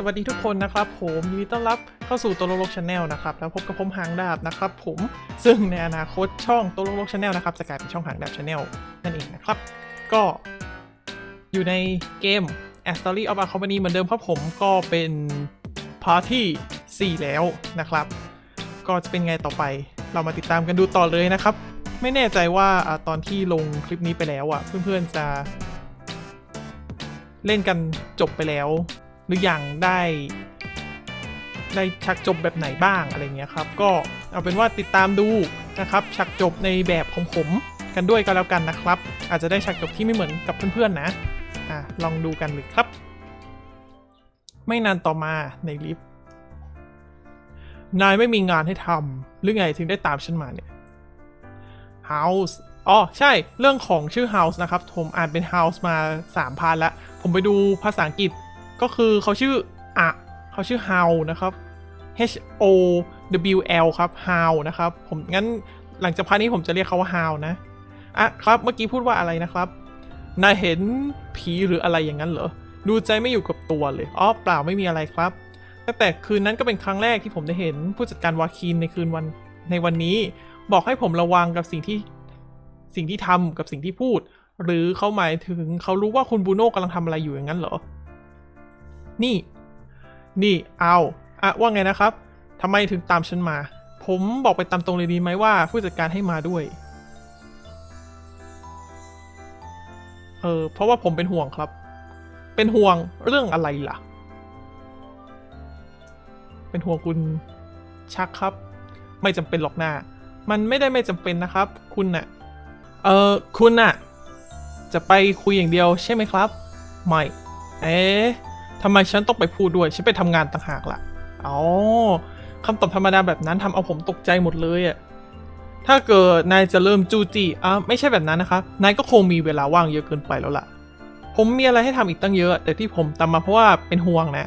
สวัสดีทุกคนนะครับ ผมยินดีต้อนรับเข้าสู่ตัวโลกชาแนลนะครับแล้วพบกับผมหางดาบนะครับ ผมซึ่งในอนาคตช่องตัวโลกชาแนลนะครับจะกลายเป็นช่องหางดาบชาแนลนั่นเองนะครับ ก็อยู่ในเกม A Story of a Company เหมือนเดิมครับผมก็เป็นพาร์ทที่4แล้วนะครับ ก็จะเป็นไงต่อไปเรามาติดตามกันดูต่อเลยนะครับ ไม่แน่ใจว่าอาตอนที่ลงคลิปนี้ไปแล้วอะเพื่อนๆจะ เล่นกันจบไปแล้ว หรืออยังได้ได้ชักจบแบบไหนบ้างอะไรเงี้ยครับ ก็เอาเป็นว่าติดตามดูนะครับชักจบในแบบของผมกันด้วยก็แล้วกันนะครับ อาจจะได้ชักจบที่ไม่เหมือนกับเพื่อนๆนะอะลองดูกันเลยครับ ไม่นานต่อมาในลิฟต์นายไม่มีงานให้ทำหรือไงถึงได้ตามฉันมาเนี่ย House อ๋อ ใช่เรื่องของชื่อ House นะครับ ผมอ่านเป็น House มา 3พันแล้ว ผมไปดูภาษาอังกฤษ ก็คือเขาชื่ออะเขาชื่อ How นะครับ H O W L ครับ How นะครับ ผมงั้นหลังจากพาร์ทนี้ผมจะเรียกเขาว่า How นะอะครับเมื่อกี้พูดว่าอะไรนะครับนายเห็นผีหรืออะไรอย่างนั้นเหรอ ดูใจไม่อยู่กับตัวเลย อ๋อ เปล่าไม่มีอะไรครับ ตั้งแต่คืนนั้นก็เป็นครั้งแรกที่ผมได้เห็นผู้จัดการวาคีนในคืนวันในวันนี้ บอกให้ผมระวังกับสิ่งที่สิ่งที่ทำกับสิ่งที่พูด หรือเขาหมายถึงเขารู้ว่าคุณบูโน่กำลังทำอะไรอยู่อย่างนั้นเหรอ นี่ นี่เอาอะว่าไงนะครับทำไมถึงตามฉันมา ผมบอกไปตามตรงเลยดีไหมว่าผู้จัดการให้มาด้วย เออเพราะว่าผมเป็นห่วงครับ เป็นห่วงเรื่องอะไรล่ะ เป็นห่วงคุณชักครับ ไม่จำเป็นหรอกหน้า มันไม่ได้ไม่จำเป็นนะครับ คุณน่ะ เออคุณน่ะ จะไปคุยอย่างเดียวใช่ไหมครับ ไม่ เอ๊ะ ทำไมฉันต้องไปพูดด้วย ฉันไปทำงานต่างหากล่ะอ๋อคำตอบธรรมดาแบบนั้นทำเอาผมตกใจหมดเลยอะถ้าเกิดนายจะเริ่มจูจีอะไม่ใช่แบบนั้นนะครับนายก็คงมีเวลาว่างเยอะเกินไปแล้วล่ะ ผมมีอะไรให้ทำอีกตั้งเยอะ แต่ที่ผมตามมาเพราะว่าเป็นห่วงนะ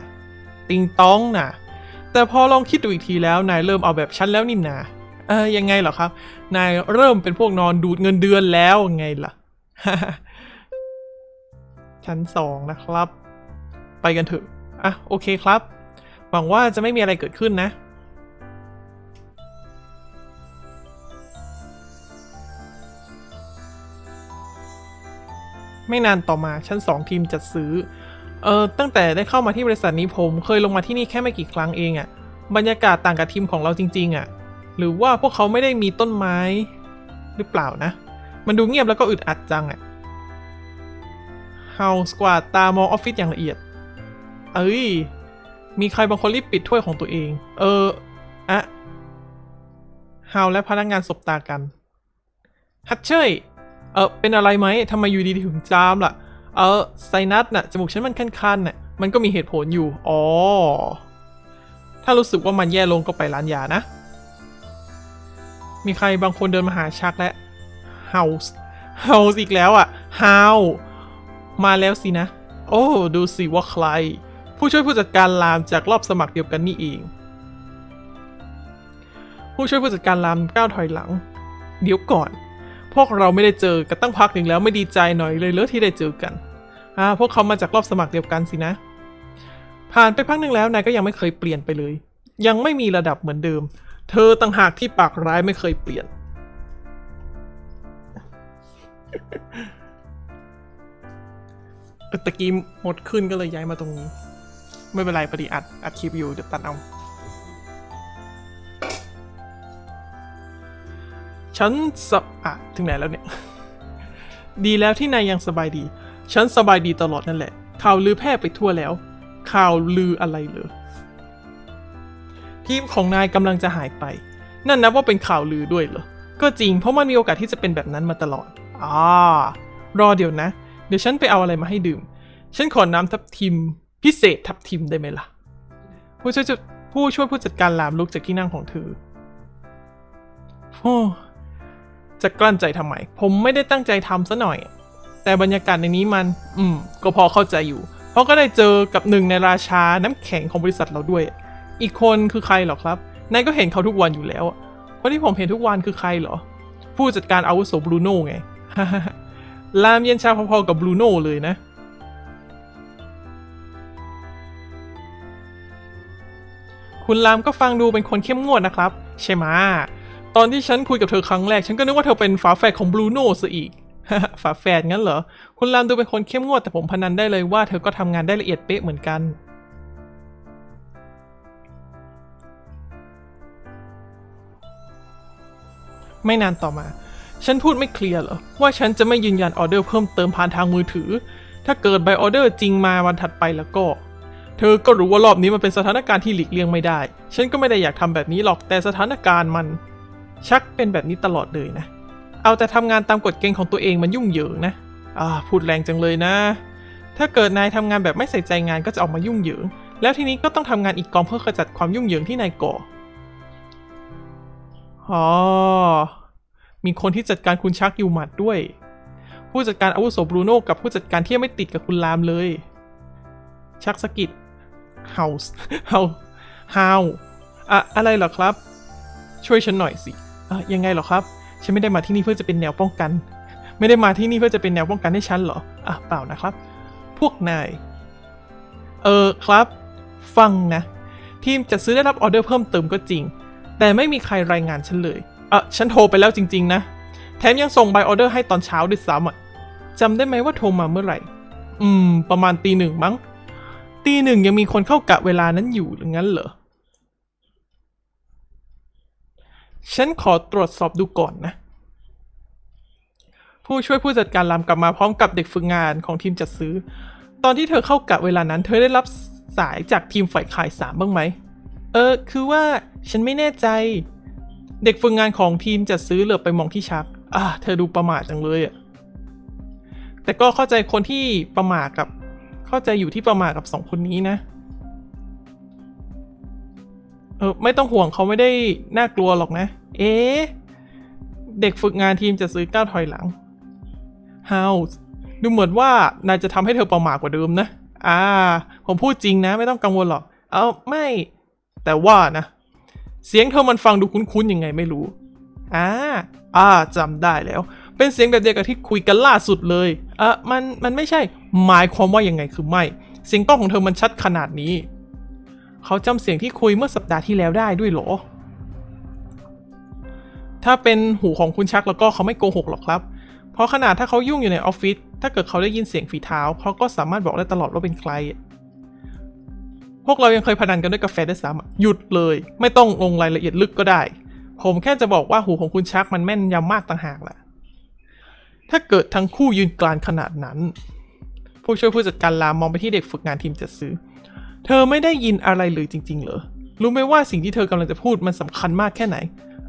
ติงต้องนะแต่พอลองคิดดูอีกทีแล้ว นายเริ่มเอาแบบฉันแล้วนี่นาเออยังไงเหรอครับ นายเริ่มเป็นพวกนอนดูดเงินเดือนแล้วไงล่ะ ชั้นสองนะครับ ไปกันเถอะ อะ โอเคครับ หวังว่าจะไม่มีอะไรเกิดขึ้นนะ ไม่นานต่อมาชั้นสองทีมจัดซื้อ เออตั้งแต่ได้เข้ามาที่บริษัทนี้ผมเคยลงมาที่นี่แค่ไม่กี่ครั้งเองอะบรรยากาศต่างกับทีมของเราจริง ๆอะหรือว่าพวกเขาไม่ได้มีต้นไม้หรือเปล่านะ มันดูเงียบแล้วก็อึดอัดจังอะเฮาสกวาดตามองออฟฟิศอย่างละเอียด เอ้ย มีใครบางคนรีบปิดถ้วยของตัวเอง เอออะฮาวและพนักงานสบตากัน ฮัตเชยเออเป็นอะไรไหมทำไมอยู่ดีถึงจามล่ะ เออไซนัสน่ะ จมูกฉันมันคันๆน่ะ มันก็มีเหตุผลอยู่ อ๋อ ถ้ารู้สึกว่ามันแย่ลงก็ไปร้านยานะ มีใครบางคนเดินมาหาชักและ House House อีกแล้วอะ How มาแล้วสินะ โอ้ ดูสิว่าใคร ผู้ช่วยผู้จัดการรามจากรอบสมัครเดียวกันนี่เอง ผู้ช่วยผู้จัดการรามก้าวถอยหลัง เดี๋ยวก่อน พวกเราไม่ได้เจอกันตั้งพักหนึ่งแล้วไม่ดีใจหน่อยเลยเหรอที่ได้เจอกันอ่าพวกเขามาจากรอบสมัครเดียวกันสินะ ผ่านไปพักหนึ่งแล้วนายก็ยังไม่เคยเปลี่ยนไปเลย ยังไม่มีระดับเหมือนเดิม เธอต่างหากที่ปากร้ายไม่เคยเปลี่ยนตะกี้หมดขึ้นก็เลยย้ายมาตรงนี้ ไม่เป็นไรพอดีอัดอัดคลิปอยู่เดี๋ยวตัดเอาฉันสบอะถึงไหนแล้วเนี่ย ดีแล้วที่นายยังสบายดี ฉันสบายดีตลอดนั่นแหละ ข่าวลือแพร่ไปทั่วแล้ว ข่าวลืออะไรเลยทีมของนายกำลังจะหายไป นั่นนับว่าเป็นข่าวลือด้วยเหรอ ก็จริงเพราะมันมีโอกาสที่จะเป็นแบบนั้นมาตลอดอ่ารอเดี๋ยวนะ เดี๋ยวฉันไปเอาอะไรมาให้ดื่ม ฉันขอน้ำทับทิม พิเศษทับทิมได้ไหมล่ะ ผู้ช่วยผู้ช่วยผู้จัดการลามลุกจากที่นั่งของเธอโอ้จะกลั้นใจทำไม ผมไม่ได้ตั้งใจทำซะหน่อย แต่บรรยากาศในนี้มัน อืม ก็พอเข้าใจอยู่ เพราะก็ได้เจอกับหนึ่งในราชาน้ำแข็งของบริษัทเราด้วย อีกคนคือใครหรอครับ นายก็เห็นเขาทุกวันอยู่แล้วคนที่ผมเห็นทุกวันคือใครเหรอ ผู้จัดการอาวุโสบรูโน่ไง ลามเย็นชาพอๆกับบรูโน่เลยนะ คุณรามก็ฟังดูเป็นคนเข้มงวดนะครับ ใช่ไหมตอนที่ฉันคุยกับเธอครั้งแรก ฉันก็นึกว่าเธอเป็นฝาแฝดของบรูโน่ซะอีกฝาแฝดงั้นเหรอ คุณรามดูเป็นคนเข้มงวดแต่ผมพนันได้เลยว่าเธอก็ทำงานได้ละเอียดเป๊ะเหมือนกัน ไม่นานต่อมา ฉันพูดไม่เคลียร์เหรอ ว่าฉันจะไม่ยืนยันออเดอร์เพิ่มเติมผ่านทางมือถือ ถ้าเกิดใบออเดอร์จริงมาวันถัดไปแล้วก็ เธอก็รู้ว่ารอบนี้มันเป็นสถานการณ์ที่หลีกเลี่ยงไม่ได้ ฉันก็ไม่ได้อยากทำแบบนี้หรอก แต่สถานการณ์มัน ชักเป็นแบบนี้ตลอดเลยนะ เอาแต่ทำงานตามกฎเกณฑ์ของตัวเองมันยุ่งเหยิงนะ อ่า พูดแรงจังเลยนะ ถ้าเกิดนายทำงานแบบไม่ใส่ใจงานก็จะออกมายุ่งเหยิง แล้วทีนี้ก็ต้องทำงานอีกกองเพื่อขจัดความยุ่งเหยิงที่นายก่ออ๋อ มีคนที่จัดการคุณชักอยู่หมัดด้วย ผู้จัดการอาวุโสบรูโน่กับผู้จัดการที่ไม่ติดกับคุณลามเลย ชักสะกิด เฮาส์เฮาเฮาอะอะไรเหรอครับ ช่วยฉันหน่อยสิอะยังไงเหรอครับ ฉันไม่ได้มาที่นี่เพื่อจะเป็นแนวป้องกัน ไม่ได้มาที่นี่เพื่อจะเป็นแนวป้องกันให้ฉันเหรออะเปล่านะครับ พวกนาย เออครับ ฟังนะ ทีมจะซื้อได้รับออเดอร์เพิ่มเติมก็จริง แต่ไม่มีใครรายงานฉันเลยอะฉันโทรไปแล้วจริง ๆ นะ แถมยังส่งใบออเดอร์ให้ตอนเช้าด้วยซ้ำอะจำได้ไหมว่าโทรมาเมื่อไหร่ อืม ประมาณตีหนึ่งมั้ง ตีหนึ่งยังมีคนเข้ากะเวลานั้นอยู่หรืองั้นเหรอ ฉันขอตรวจสอบดูก่อนนะ ผู้ช่วยผู้จัดการลำกลับมาพร้อมกับเด็กฝึกงานของทีมจัดซื้อ ตอนที่เธอเข้ากะเวลานั้น เธอได้รับสายจากทีมฝ่ายขายสามบ้างไหม เออ คือว่าฉันไม่แน่ใจ เด็กฝึกงานของทีมจัดซื้อเหลือบไปมองที่ชัก อ่า เธอดูประมาทจังเลยอะแต่ก็เข้าใจคนที่ประมาทกับ เข้าใจอยู่ที่ประมาทกับสองคนนี้นะ เออไม่ต้องห่วงเขาไม่ได้น่ากลัวหรอกนะ เอ๊เด็กฝึกงานทีมจะซื้อก้าวถอยหลังฮาวส์ดูเหมือนว่านายจะทำให้เธอประมาทกว่าเดิมนะ อ่า ผมพูดจริงนะ ไม่ต้องกังวลหรอก เอาไม่ แต่ว่านะ เสียงเธอมันฟังดูคุ้นๆยังไงไม่รู้ อ่า อ่าจำได้แล้ว เป็นเสียงแบบเดียวกับที่คุยกันล่าสุดเลยเออมันมันไม่ใช่หมายความว่ายังไงคือไม่ เสียงกล้องของเธอมันชัดขนาดนี้ เขาจำเสียงที่คุยเมื่อสัปดาห์ที่แล้วได้ด้วยเหรอ ถ้าเป็นหูของคุณชักแล้วก็เขาไม่โกหกหรอกครับ เพราะขนาดถ้าเขายุ่งอยู่ในออฟฟิศถ้าเกิดเขาได้ยินเสียงฝีเท้าเขาก็สามารถบอกได้ตลอดว่าเป็นใครพวกเรายังเคยพนันกันด้วยกาแฟด้วยซ้ำหยุดเลย ไม่ต้องลงรายละเอียดลึกก็ได้ ผมแค่จะบอกว่าหูของคุณชักมันแม่นยำมากต่างหากแหละ ถ้าเกิดทั้งคู่ยืนกลานขนาดนั้น ผู้ช่วยผู้จัดการลามมองไปที่เด็กฝึกงานทีมจัดซื้อ เธอไม่ได้ยินอะไรเลยจริง ๆ เหรอ รู้ไหมว่าสิ่งที่เธอกำลังจะพูดมันสำคัญมากแค่ไหน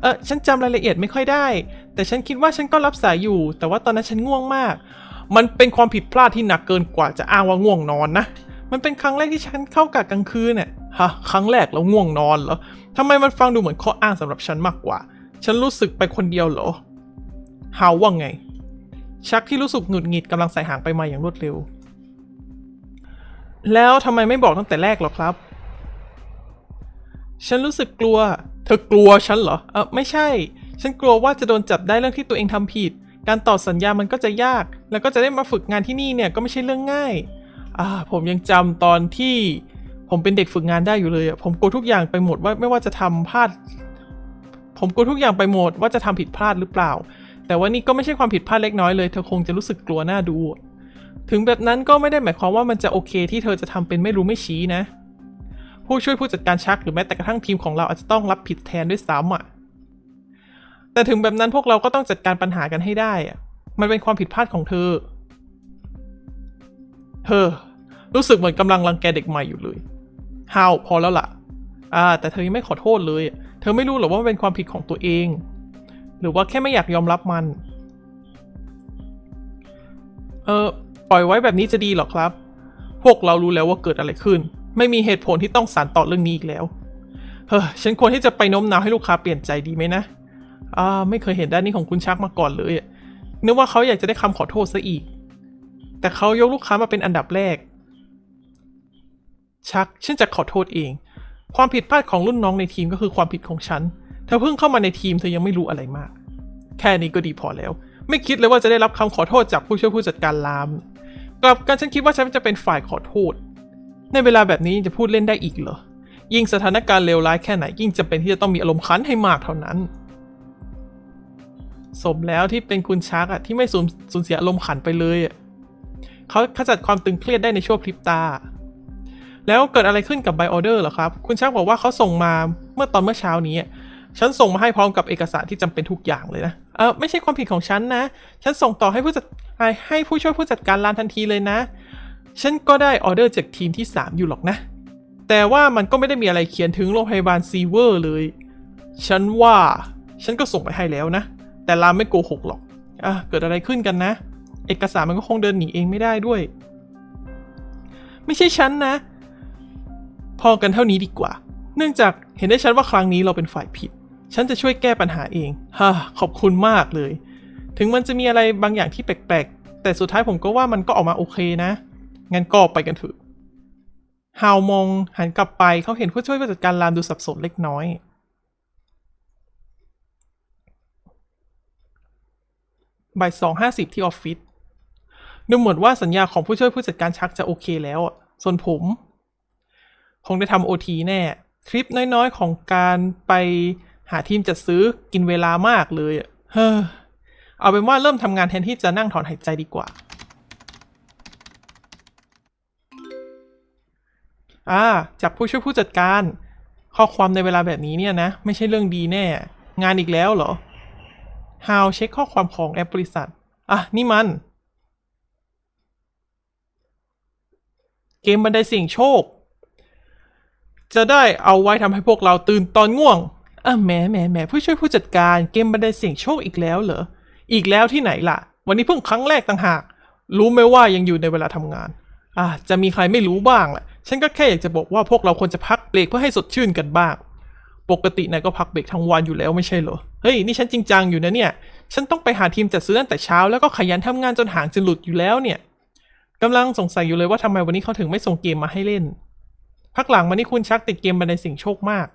เออฉันจำรายละเอียดไม่ค่อยได้ แต่ฉันคิดว่าฉันก็รับสายอยู่ แต่ว่าตอนนั้นฉันง่วงมาก มันเป็นความผิดพลาดที่หนักเกินกว่าจะอ้างว่าง่วงนอนนะ มันเป็นครั้งแรกที่ฉันเข้ากะกลางคืนเนี่ยฮะครั้งแรกแล้วง่วงนอนเหรอทำไมมันฟังดูเหมือนข้ออ้างสำหรับฉันมากกว่า ฉันรู้สึกไปคนเดียวเหรอฮาวว่าไง ชักที่รู้สึกหงุดหงิดกำลังใส่หางไปมาอย่างรวดเร็ว แล้วทำไมไม่บอกตั้งแต่แรกหรอครับ ฉันรู้สึกกลัว เธอกลัวฉันเหรอเออไม่ใช่ ฉันกลัวว่าจะโดนจับได้เรื่องที่ตัวเองทำผิด การต่อสัญญามันก็จะยาก แล้วก็จะได้มาฝึกงานที่นี่เนี่ยก็ไม่ใช่เรื่องง่าย อ่า ผมยังจำตอนที่ผมเป็นเด็กฝึกงานได้อยู่เลยอะผมกลัวทุกอย่างไปหมดว่าไม่ว่าจะทำพลาด ผมกลัวทุกอย่างไปหมดว่าจะทำผิดพลาดหรือเปล่า แต่ว่านี่ก็ไม่ใช่ความผิดพลาดเล็กน้อยเลย เธอคงจะรู้สึกกลัวหน้าดู ถึงแบบนั้นก็ไม่ได้หมายความว่ามันจะโอเคที่เธอจะทำเป็นไม่รู้ไม่ชี้นะ ผู้ช่วยผู้จัดการชักหรือแม้แต่กระทั่งทีมของเราอาจจะต้องรับผิดแทนด้วยซ้ำอะ แต่ถึงแบบนั้นพวกเราก็ต้องจัดการปัญหากันให้ได้อะมันเป็นความผิดพลาดของเธอ เธอ รู้สึกเหมือนกำลังรังแกเด็กใหม่อยู่เลยฮาวพอแล้วล่ะ อ่า แต่เธอยังไม่ขอโทษเลย เธอไม่รู้หรอกว่ามันเป็นความผิดของตัวเอง หรือว่าแค่ไม่อยากยอมรับมัน เออปล่อยไว้แบบนี้จะดีหรอครับ พวกเรารู้แล้วว่าเกิดอะไรขึ้น ไม่มีเหตุผลที่ต้องสานต่อเรื่องนี้อีกแล้ว เฮ้อฉันควรที่จะไปโน้มน้าวให้ลูกค้าเปลี่ยนใจดีไหมนะอ่าไม่เคยเห็นด้านนี้ของคุณชักมาก่อนเลยนึกว่าเขาอยากจะได้คำขอโทษซะอีก แต่เขายกลูกค้ามาเป็นอันดับแรก ชัก ฉันจะขอโทษเอง ความผิดพลาดของรุ่นน้องในทีมก็คือความผิดของฉัน ธอเพิ่งเข้ามาในทีมเธอยังไม่รู้อะไรมาก แค่นี้ก็ดีพอแล้ว ไม่คิดเลยว่าจะได้รับคำขอโทษจากผู้ช่วยผู้จัดการลาม กลับกันฉันคิดว่าฉันจะเป็นฝ่ายขอโทษ ในเวลาแบบนี้จะพูดเล่นได้อีกเหรอ ยิ่งสถานการณ์เลวร้ายแค่ไหนยิ่งจำเป็นที่จะต้องมีอารมณ์ขันให้มากเท่านั้น สมแล้วที่เป็นคุณชักอะที่ไม่สูญเสียอารมณ์ขันไปเลยอะเขาขจัดความตึงเครียดได้ในช่วงพริบตา แล้วเกิดอะไรขึ้นกับไบออเดอร์เหรอครับ คุณชักบอกว่าเขาส่งมาเมื่อตอนเมื่อเช้านี้อะ ฉันส่งมาให้พร้อมกับเอกสารที่จำเป็นทุกอย่างเลยนะเออไม่ใช่ความผิดของฉันนะ ฉันส่งต่อให้ผู้จัดให้ผู้ช่วยผู้จัดการร้านทันทีเลยนะ ฉันก็ได้ออเดอร์จากทีมที่ 3 อยู่หรอกนะ แต่ว่ามันก็ไม่ได้มีอะไรเขียนถึงโรงพยาบาลซีเวอร์เลย ฉันว่า ฉันก็ส่งไปให้แล้วนะ แต่รามไม่โกหกหรอกอะเกิดอะไรขึ้นกันนะ เอกสารมันก็คงเดินหนีเองไม่ได้ด้วย ไม่ใช่ฉันนะ พอกันเท่านี้ดีกว่า เนื่องจากเห็นได้ชัดว่าครั้งนี้เราเป็นฝ่ายผิด ฉันจะช่วยแก้ปัญหาเองฮ่าขอบคุณมากเลย ถึงมันจะมีอะไรบางอย่างที่แปลกๆ แต่สุดท้ายผมก็ว่ามันก็ออกมาโอเคนะ งั้นก็ไปกันเถอะฮาวมองหันกลับไปเขาเห็นผู้ช่วยผู้จัดการรามดูสับสนเล็กน้อย บ่ายสองห้าสิบที่ออฟฟิศ ดูเหมือนว่าสัญญาของผู้ช่วยผู้จัดการชักจะโอเคแล้ว ส่วนผม คงได้ทำโอทีแน่ ทริปน้อยๆ ของการไป หาทีมจัดซื้อกินเวลามากเลยเฮ้อเอาเป็นว่าเริ่มทำงานแทนที่จะนั่งถอนหายใจดีกว่าอ่าจากผู้ช่วยผู้จัดการ ข้อความในเวลาแบบนี้เนี่ยนะ ไม่ใช่เรื่องดีแน่ งานอีกแล้วเหรอฮาวเช็คข้อความของแอปบริษัท อะ นี่มัน เกมบันไดเสี่ยงโชค จะได้เอาไว้ทำให้พวกเราตื่นตอนง่วง อะแหมแหมแหมผู้ช่วยผู้จัดการเกมบันไดเสี่ยงโชคอีกแล้วเหรอ อีกแล้วที่ไหนล่ะ วันนี้เพิ่งครั้งแรกต่างหาก รู้ไหมว่ายังอยู่ในเวลาทำงาน อะจะมีใครไม่รู้บ้างแหละฉันก็แค่อยากจะบอกว่าพวกเราควรจะพักเบรกเพื่อให้สดชื่นกันบ้าง ปกตินายก็พักเบรกทั้งวันอยู่แล้วไม่ใช่เหรอ เฮ้ยนี่ฉันจริงจังอยู่นะเนี่ย ฉันต้องไปหาทีมจัดซื้อตั้งแต่เช้าแล้วก็ขยันทำงานจนหางจะหลุดอยู่แล้วเนี่ยกำลังสงสัยอยู่เลยว่าทำไมวันนี้เขาถึงไม่ส่งเกมมาให้เล่น พักหลังมานี่คุณชักติดเกมบันไดสิ่งโชคมาก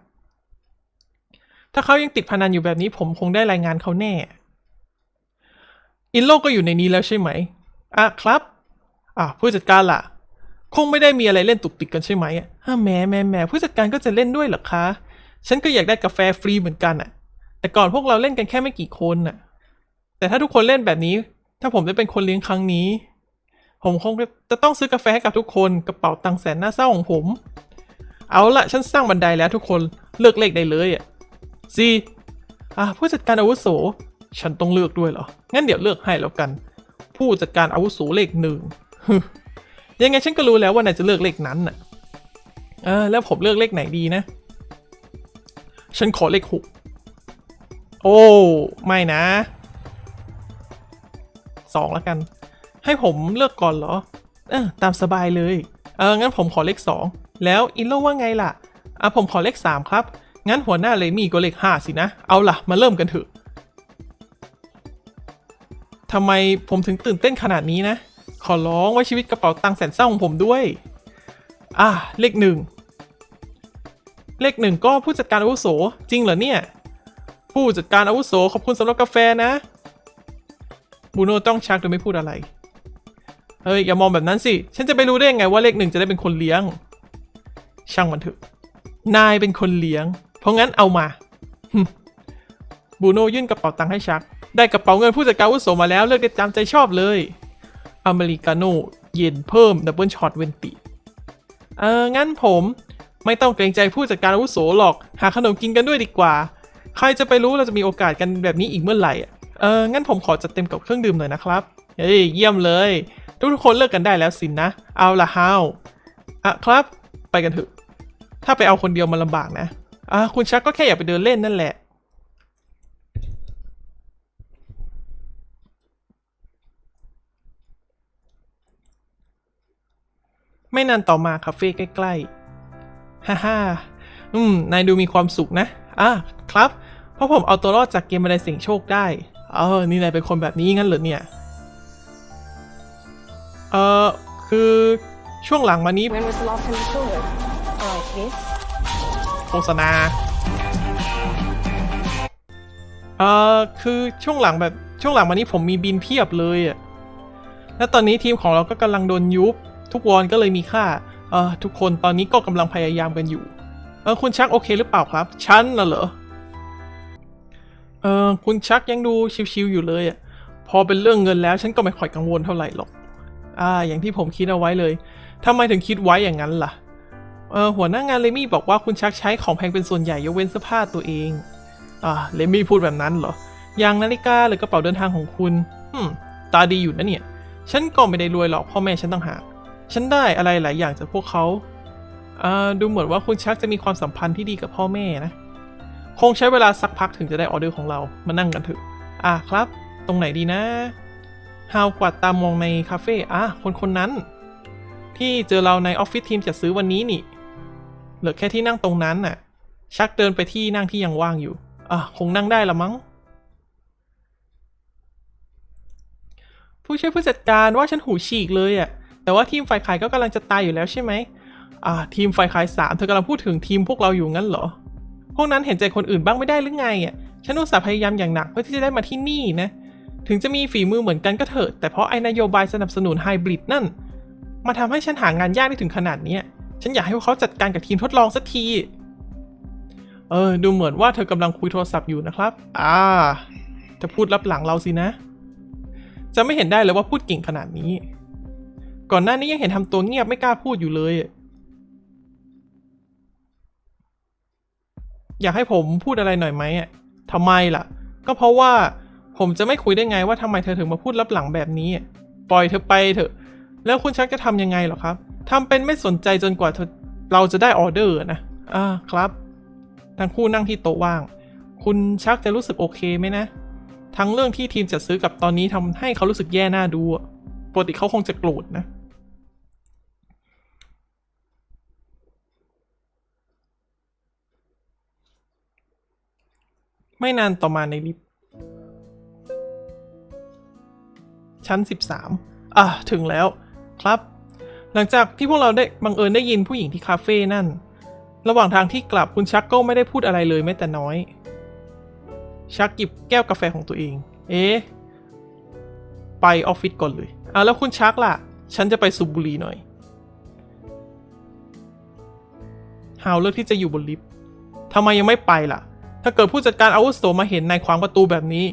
ถ้าเขายังติดพนันอยู่แบบนี้ผมคงได้รายงานเขาแน่ อินโลก็อยู่ในนี้แล้วใช่ไหม อะครับ อะผู้จัดการล่ะ คงไม่ได้มีอะไรเล่นตุกติกกันใช่ไหมอะฮ่แหม่แหม่แหม่ผู้จัดการก็จะเล่นด้วยเหรอคะ ฉันก็อยากได้กาแฟฟรีเหมือนกันอะ แต่ก่อนพวกเราเล่นกันแค่ไม่กี่คนน่ะ แต่ถ้าทุกคนเล่นแบบนี้ ถ้าผมได้เป็นคนเลี้ยงครั้งนี้ ผมคงจะต้องซื้อกาแฟให้กับทุกคนกระเป๋าตังค์แสนน่าเศร้าของผม เอาละฉันสร้างบันไดแล้วทุกคนเลือกเลขได้เลยอะ ซีอะผู้จัดการอาวุโส ฉันต้องเลือกด้วยเหรอ งั้นเดี๋ยวเลือกให้แล้วกัน ผู้จัดการอาวุโสเลขหนึ่งยังไงฉันก็รู้แล้วว่านายจะเลือกเลขนั้นน่ะเออแล้วผมเลือกเลขไหนดีนะ ฉันขอเลขหกโอ้ ไม่นะสองแล้วกัน ให้ผมเลือกก่อนเหรอ เออตามสบายเลย เอองั้นผมขอเลขสองแล้วอินโลว่าไงล่ะอะผมขอเลขสามครับ งั้นหัวหน้าเลมี่ก็เลขห้าสินะ เอาล่ะ มาเริ่มกันเถอะทำไมผมถึงตื่นเต้นขนาดนี้นะ ขอร้องไว้ชีวิตกระเป๋าตังค์แสนเศร้าของผมด้วย อะเลขหนึ่ง เลขหนึ่งก็ผู้จัดการอาวุโส จริงเหรอเนี่ย ผู้จัดการอาวุโสขอบคุณสำหรับกาแฟนะบูโน่ต้องชักโดยไม่พูดอะไร เฮ้ย อย่ามองแบบนั้นสิ ฉันจะไปรู้ได้ยังไงว่าเลขหนึ่งจะได้เป็นคนเลี้ยง ช่างมันเถอะ นายเป็นคนเลี้ยง ราะงั้นเอามาบูโน่ยื่นกระเป๋าตังค์ให้ชัก ได้กระเป๋าเงินผู้จัดการวุโสมาแล้วเลือกได้ตามใจชอบเลย อเมริกาโน่เย็นเพิ่มดับเบิลช็อตเวนติเอองั้นผมไม่ต้องเกรงใจผู้จัดการอาวุโสหรอก หาขนมกินกันด้วยดีกว่า ใครจะไปรู้เราจะมีโอกาสกันแบบนี้อีกเมื่อไหร่เอองั้นผมขอจัดเต็มกับเครื่องดื่มหน่อยนะครับ เฮ้ยเยี่ยมเลย ทุกๆคนเลิกกันได้แล้วสินนะ เอาละฮาวอะครับ ไปกันเถอะ ถ้าไปเอาคนเดียวมันลำบากนะ อะคุณชักก็แค่อยากไปเดินเล่นนั่นแหละ ไม่นานต่อมาคาเฟ่ใกล้ๆ ฮ่าฮ่าอืม นายดูมีความสุขนะ อะครับ เพราะผมเอาตัวรอดจากเกมบันไดเสี่ยงโชคได้ เออ นี่นายเป็นคนแบบนี้งั้นเหรอเนี่ย เออคือช่วงหลังมานี้ When was the last time you saw? โฆษณาเอ่อคือช่วงหลังแบบช่วงหลังมานี้ผมมีบินเพียบเลยอะและตอนนี้ทีมของเราก็กำลังโดนยุบ ทุกวอนก็เลยมีค่าเอ่อทุกคนตอนนี้ก็กำลังพยายามกันอยู่เออคุณชักโอเคหรือเปล่าครับฉันน่ะเหรอเออคุณชักยังดูชิวๆอยู่เลยอะพอเป็นเรื่องเงินแล้วฉันก็ไม่ค่อยกังวลเท่าไหร่หรอกอ่าอย่างที่ผมคิดเอาไว้เลยทำไมถึงคิดไว้อย่างนั้นล่ะ เออหัวหน้างานเลมี่บอกว่าคุณชักใช้ของแพงเป็นส่วนใหญ่ยกเว้นเสื้อผ้าตัวเอง อ่าเลมี่พูดแบบนั้นเหรอ อย่างนาฬิกาหรือกระเป๋าเดินทางของคุณอืมตาดีอยู่นะเนี่ย ฉันก็ไม่ได้รวยหรอกพ่อแม่ฉันต่างหาก ฉันได้อะไรหลายอย่างจากพวกเขาอ่าดูเหมือนว่าคุณชักจะมีความสัมพันธ์ที่ดีกับพ่อแม่นะ คงใช้เวลาสักพักถึงจะได้ออเดอร์ของเรา มานั่งกันเถอะ อะครับ ตรงไหนดีนะฮาวกวาดตามมองในคาเฟ่ อะคนคนนั้น ที่เจอเราในออฟฟิศทีมจัดซื้อวันนี้นี่ ลือแค่ที่นั่งตรงนั้นน่ะ ชักเดินไปที่นั่งที่ยังว่างอยู่ อะ คงนั่งได้ละมั้ง ผู้ช่วยผู้จัดการว่าฉันหูฉีกเลยอะ่ะ แต่ว่าทีมฝ่ายขายก็กำลังจะตายอยู่แล้วใช่ไหม อ่า ทีมฝ่ายขายสามเธอกำลังพูดถึงทีมพวกเราอยู่งั้นเหรอ พวกนั้นเห็นใจคนอื่นบ้างไม่ได้หรือไงอะ ฉันอุตส่าห์พยายามอย่างหนักเพื่อที่จะได้มาที่นี่นะ ถึงจะมีฝีมือเหมือนกันก็เถอะ แต่เพราะไอ้นโยบายสนับสนุนไฮบริดนั่น มาทำให้ฉันหางานยากได้ถึงขนาดนี้ ฉันอยากให้พวกเขาจัดการกับทีมทดลองสักที เออ ดูเหมือนว่าเธอกำลังคุยโทรศัพท์อยู่นะครับ อ่าเธอพูดรับหลังเราสินะ จะไม่เห็นได้เลยว่าพูดเก่งขนาดนี้ ก่อนหน้านี้ยังเห็นทำตัวเงียบไม่กล้าพูดอยู่เลย อยากให้ผมพูดอะไรหน่อยไหมอะทำไมล่ะ ก็เพราะว่าผมจะไม่คุยได้ไงว่าทำไมเธอถึงมาพูดรับหลังแบบนี้ ปล่อยเธอไปเถอะ แล้วคุณชักจะทำยังไงหรอครับทำเป็นไม่สนใจจนกว่าเราจะได้ออเดอร์นะ อ่าครับทั้งคู่นั่งที่โต๊ะว่าง คุณชักจะรู้สึกโอเคไหมนะ ทั้งเรื่องที่ทีมจัดซื้อกับตอนนี้ทำให้เขารู้สึกแย่หน้าดูปกติเขาคงจะโกรธนะไม่นานต่อมาในลิฟต์ชั้น 13 อะ ถึงแล้ว ครับ หลังจากที่พวกเราได้บังเอิญได้ยินผู้หญิงที่คาเฟ่นั่น ระหว่างทางที่กลับคุณชักก็ไม่ได้พูดอะไรเลยแม้แต่น้อย ชักหยิบแก้วกาแฟของตัวเอง เอ๊ะ ไปออฟฟิศก่อนเลยอะแล้วคุณชักล่ะ ฉันจะไปสูบบุหรี่หน่อย ฮาวเลือกที่จะอยู่บนลิฟต์ทำไมยังไม่ไปล่ะ ถ้าเกิดผู้จัดการอาวุโสมาเห็นนายขวางประตูแบบนี้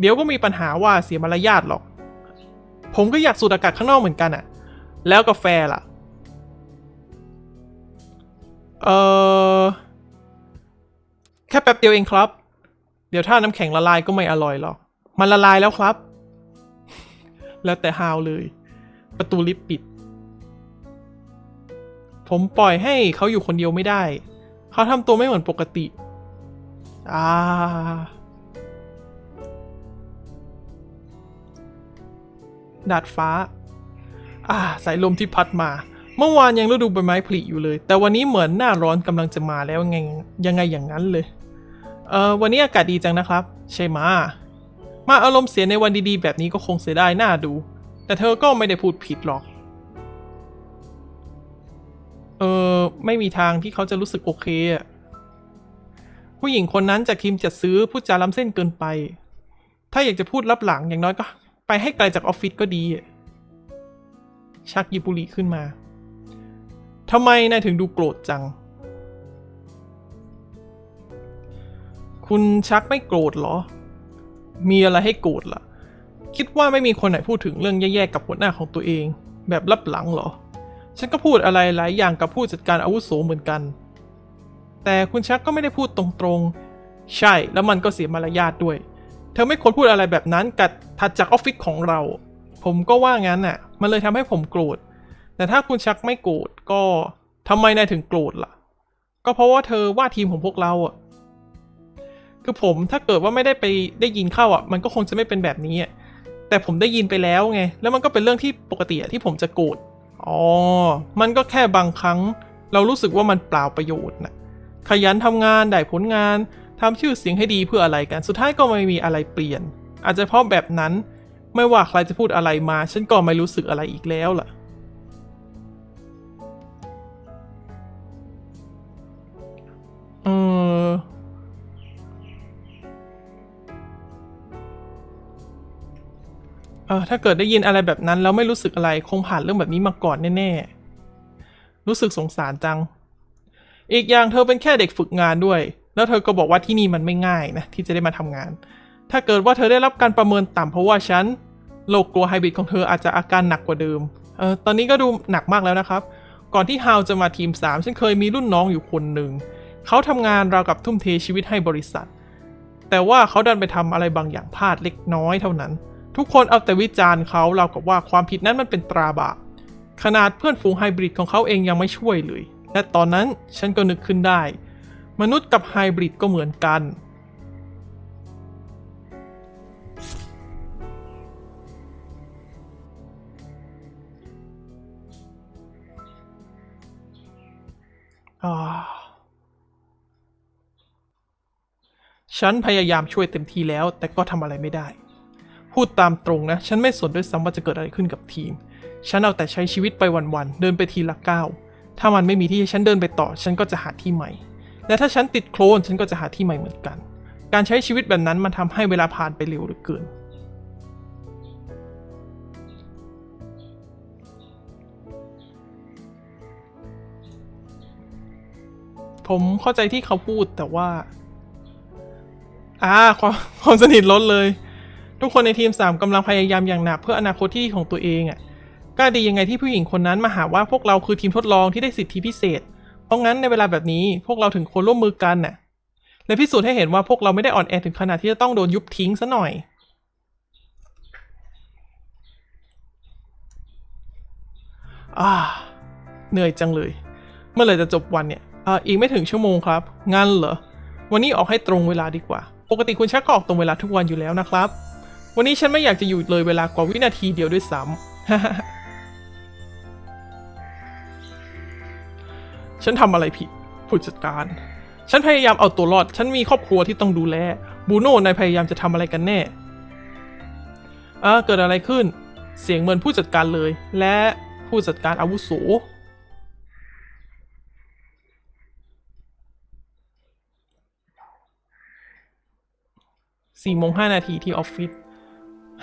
เดี๋ยวก็มีปัญหาว่าเสียมารยาทหรอก ผมก็อยากสูดอากาศข้างนอกเหมือนกันอะ แล้วกาแฟล่ะ เออแค่แป๊บเดียวเองครับ เดี๋ยวถ้าน้ำแข็งละลายก็ไม่อร่อยหรอก มันละลายแล้วครับ แล้วแต่ฮาวเลย ประตูลิฟต์ปิด ผมปล่อยให้เขาอยู่คนเดียวไม่ได้ เขาทำตัวไม่เหมือนปกติ อ่าดาดฟ้า อ่าสายลมที่พัดมา เมื่อวานยังฤดูใบไม้ผลิอยู่เลย แต่วันนี้เหมือนหน้าร้อนกำลังจะมาแล้วไงยังไงอย่างนั้นเลย เออวันนี้อากาศดีจังนะครับ ใช่ไหมมาอารมณ์เสียในวันดีๆ แบบนี้ก็คงเสียดายหน้าดู แต่เธอก็ไม่ได้พูดผิดหรอก เออไม่มีทางที่เขาจะรู้สึกโอเคอะผู้หญิงคนนั้นจากทีมจัดซื้อพูดจาล้ำเส้นเกินไป ถ้าอยากจะพูดรับหลังอย่างน้อยก็ ไปให้ไกลจากออฟฟิศก็ดี ชักยิบุรีขึ้นมาทำไมนายถึงดูโกรธจัง คุณชักไม่โกรธเหรอ มีอะไรให้โกรธล่ะ คิดว่าไม่มีคนไหนพูดถึงเรื่องแย่ๆกับหัวหน้าของตัวเอง แบบรับหลังเหรอ ฉันก็พูดอะไรหลายอย่างกับผู้จัดการอาวุโสเหมือนกัน แต่คุณชักก็ไม่ได้พูดตรงๆ ใช่ แล้วมันก็เสียมารยาทด้วย เธอไม่ควรพูดอะไรแบบนั้นกับถัดจากออฟฟิศของเรา ผมก็ว่างั้นน่ะ มันเลยทำให้ผมโกรธ แต่ถ้าคุณชักไม่โกรธก็ทำไมนายถึงโกรธล่ะ ก็เพราะว่าเธอว่าทีมของพวกเราอะ คือผมถ้าเกิดว่าไม่ได้ไปได้ยินเข้าอะ มันก็คงจะไม่เป็นแบบนี้อะ แต่ผมได้ยินไปแล้วไง แล้วมันก็เป็นเรื่องที่ปกติที่ผมจะโกรธ อ๋อ มันก็แค่บางครั้ง เรารู้สึกว่ามันเปล่าประโยชน์นะขยันทำงานได้ผลงานทำชื่อเสียงให้ดีเพื่ออะไรกัน สุดท้ายก็ไม่มีอะไรเปลี่ยน อาจจะเพราะแบบนั้น ไม่ว่าใครจะพูดอะไรมา ฉันก็ไม่รู้สึกอะไรอีกแล้วล่ะ เออ เออถ้าเกิดได้ยินอะไรแบบนั้น แล้วไม่รู้สึกอะไรคงผ่านเรื่องแบบนี้มาก่อนแน่ๆ รู้สึกสงสารจัง อีกอย่างเธอเป็นแค่เด็กฝึกงานด้วย แล้วเธอก็บอกว่าที่นี่มันไม่ง่ายนะที่จะได้มาทำงาน ถ้าเกิดว่าเธอได้รับการประเมินต่ำเพราะว่าฉันโรคกลัวไฮบริดของเธออาจจะอาการหนักกว่าเดิม เออตอนนี้ก็ดูหนักมากแล้วนะครับ ก่อนที่ฮาวจะมาทีม 3 ฉันเคยมีรุ่นน้องอยู่คนหนึ่ง เขาทำงานราวกับทุ่มเทชีวิตให้บริษัท แต่ว่าเขาดันไปทำอะไรบางอย่างพลาดเล็กน้อยเท่านั้น ทุกคนเอาแต่วิจารณ์เขาราวกับว่าความผิดนั้นมันเป็นตราบาป ขนาดเพื่อนฝูงไฮบริดของเขาเองยังไม่ช่วยเลย และตอนนั้นฉันก็นึกขึ้นได้ มนุษย์กับไฮบริดก็เหมือนกัน ฉันพยายามช่วยเต็มที่แล้ว แต่ก็ทำอะไรไม่ได้ พูดตามตรงนะ ฉันไม่สนด้วยซ้ำว่าจะเกิดอะไรขึ้นกับทีม ฉันเอาแต่ใช้ชีวิตไปวันๆ เดินไปทีละก้าว ถ้ามันไม่มีที่ให้ฉันเดินไปต่อ ฉันก็จะหาที่ใหม่ และถ้าฉันติดโคลน ฉันก็จะหาที่ใหม่เหมือนกัน การใช้ชีวิตแบบนั้นมันทำให้เวลาผ่านไปเร็วเหลือเกิน ผมเข้าใจที่เขาพูดแต่ว่า อ่าความความสนิทลดเลย ทุกคนในทีม3กำลังพยายามอย่างหนักเพื่ออนาคตที่ดีของตัวเองอะ่ะกล้าดียังไงที่ผู้หญิงคนนั้นมาหาว่าพวกเราคือทีมทดลองที่ได้สิทธิพิเศษ เพราะงั้นในเวลาแบบนี้พวกเราถึงควรร่วมมือกันน่ะ และพิสูจน์ให้เห็นว่าพวกเราไม่ได้อ่อนแอถึงขนาดที่จะต้องโดนยุบทิ้งซะหน่อย อ่า เหนื่อยจังเลย เมื่อไหร่จะจบวันเนี่ย อ่าอีกไม่ถึงชั่วโมงครับ งั้นเหรอ วันนี้ออกให้ตรงเวลาดีกว่า ปกติคุณชักก็ออกตรงเวลาทุกวันอยู่แล้วนะครับ วันนี้ฉันไม่อยากจะอยู่เลยเวลากว่าวินาทีเดียวด้วยซ้ำ ฉันทำอะไรผิด ผู้จัดการ ฉันพยายามเอาตัวรอด ฉันมีครอบครัวที่ต้องดูแล บูโน่นายพยายามจะทำอะไรกันแน่อ่าเกิดอะไรขึ้น เสียงเหมือนผู้จัดการเลย และผู้จัดการอาวุโส สี่โมงห้านาทีที่ออฟฟิศ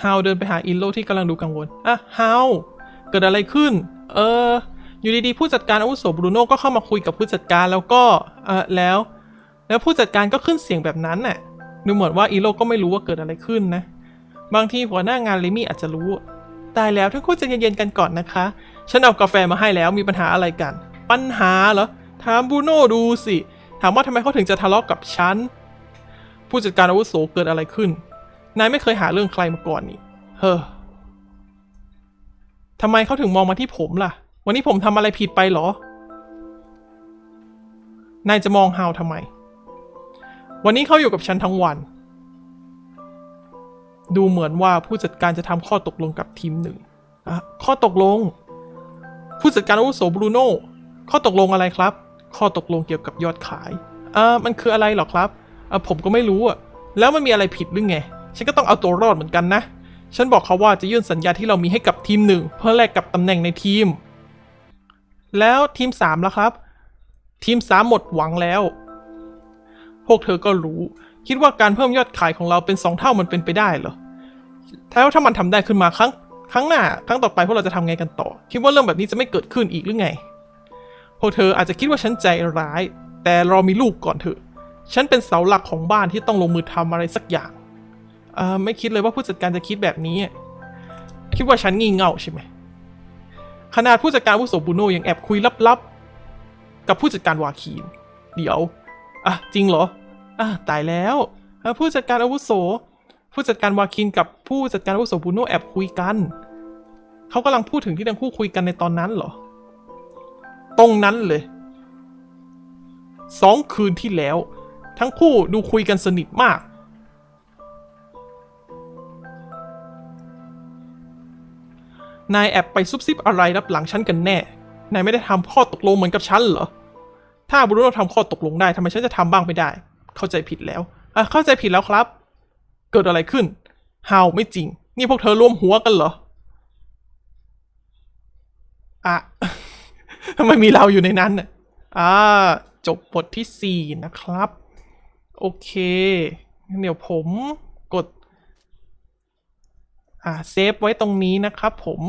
ฮาวเดินไปหาอินโลที่กำลังดูกังวล อะฮาวเกิดอะไรขึ้น เออ อยู่ดีๆ ผู้จัดการอาวุโสบรูโน่ก็เข้ามาคุยกับผู้จัดการแล้วก็ เออแล้ว แล้วผู้จัดการก็ขึ้นเสียงแบบนั้นน่ะ ดูเหมือนว่าอีโลก็ไม่รู้ว่าเกิดอะไรขึ้นนะ บางทีหัวหน้างานเลมี่อาจจะรู้ ตายแล้วทั้งคู่ใจะเย็นๆกันก่อนนะคะ ฉันเอากาแฟมาให้แล้วมีปัญหาอะไรกัน ปัญหาเหรอ ถามบรูโน่ดูสิ ถามว่าทำไมเขาถึงจะทะเลาะกับฉัน ผู้จัดการอาวุโสเกิดอะไรขึ้น นายไม่เคยหาเรื่องใครมาก่อนนี่ เฮ้อทำไมเขาถึงมองมาที่ผมล่ะ วันนี้ผมทำอะไรผิดไปหรอ นายจะมองฮาวทำไม วันนี้เขาอยู่กับฉันทั้งวัน ดูเหมือนว่าผู้จัดการจะทำข้อตกลงกับทีมหนึ่งอะข้อตกลง ผู้จัดการอาวุโสบรูโน่ข้อตกลงอะไรครับ ข้อตกลงเกี่ยวกับยอดขายอ่ามันคืออะไรหรอครับ อ่าผมก็ไม่รู้อะแล้วมันมีอะไรผิดหรือไง ฉันก็ต้องเอาตัวรอดเหมือนกันนะ ฉันบอกเขาว่าจะยื่นสัญญาที่เรามีให้กับทีมหนึ่งเพื่อแลกกับตำแหน่งในทีม แล้วทีมสามล่ะครับ ทีมสามหมดหวังแล้ว พวกเธอก็รู้ คิดว่าการเพิ่มยอดขายของเราเป็นสองเท่ามันเป็นไปได้เหรอแล้วถ้ามันทำได้ขึ้นมาครั้งครั้งหน้าครั้งต่อไปพวกเราจะทำไงกันต่อ คิดว่าเรื่องแบบนี้จะไม่เกิดขึ้นอีกหรือไง พวกเธออาจจะคิดว่าฉันใจร้าย แต่เรามีลูกก่อนเถอะ ฉันเป็นเสาหลักของบ้านที่ต้องลงมือทำอะไรสักอย่างเอ่อไม่คิดเลยว่าผู้จัดการจะคิดแบบนี้ คิดว่าฉันงี่เง่าใช่ไหมขนาดผู้จัดการอาวุโสบูโนยังแอบคุยลับๆ กับผู้จัดการวาคีนเดี๋ยวอะจริงเหรออะตายแล้วผู้จัดการอาวุโส ผู้จัดการวาคินกับผู้จัดการอาวุโสบูโนแอบคุยกันเขากำลังพูดถึงที่ทั้งคู่คุยกันในตอนนั้นเหรอ ตรงนั้นเลยสองคืนที่แล้ว ทั้งคู่ดูคุยกันสนิทมาก นายแอบไปซุบซิบอะไรรับหลังฉันกันแน่ นายไม่ได้ทำข้อตกลงเหมือนกับฉันเหรอ ถ้าบรูโน่ทำข้อตกลงได้ทำไมฉันจะทำบ้างไม่ได้ เข้าใจผิดแล้วอะเข้าใจผิดแล้วครับ เกิดอะไรขึ้นฮาวไม่จริง นี่พวกเธอร่วมหัวกันเหรอ อะทำไมมีเราอยู่ในนั้นน่ะอ่าจบบทที่สี่นะครับ โอเค เดี๋ยวผมกด อ่าเซฟไว้ตรงนี้นะครับผม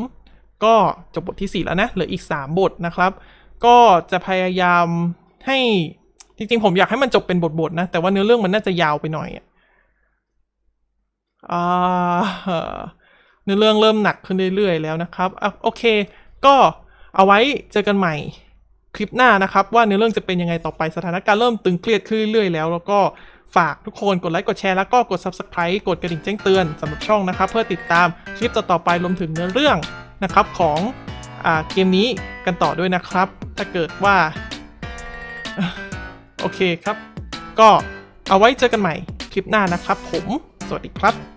ก็จบบทที่ 4 แล้วนะ เหลืออีก 3 บทนะครับ ก็จะพยายามให้จริงๆ ผมอยากให้มันจบเป็นบทๆนะ แต่ว่าเนื้อเรื่องมันน่าจะยาวไปหน่อยอ่าเนื้อเรื่องเริ่มหนักขึ้นเรื่อยๆแล้วนะครับอะโอเค ก็เอาไว้เจอกันใหม่ คลิปหน้านะครับ ว่าเนื้อเรื่องจะเป็นยังไงต่อไปสถานการณ์เริ่มตึงเครียดขึ้นเรื่อยๆแล้ว แล้วก็ฝากทุกคนกดไลค์กดแชร์แล้วก็กด subscribe กดกระดิ่งแจ้งเตือนสำหรับช่องนะครับ เพื่อติดตามคลิปต่อๆไปรวมถึงเนื้อเรื่องนะครับของอเกมนี้กันต่อด้วยนะครับ ถ้าเกิดว่า โอเคครับ ก็เอาไว้เจอกันใหม่คลิปหน้านะครับ ผม สวัสดีครับ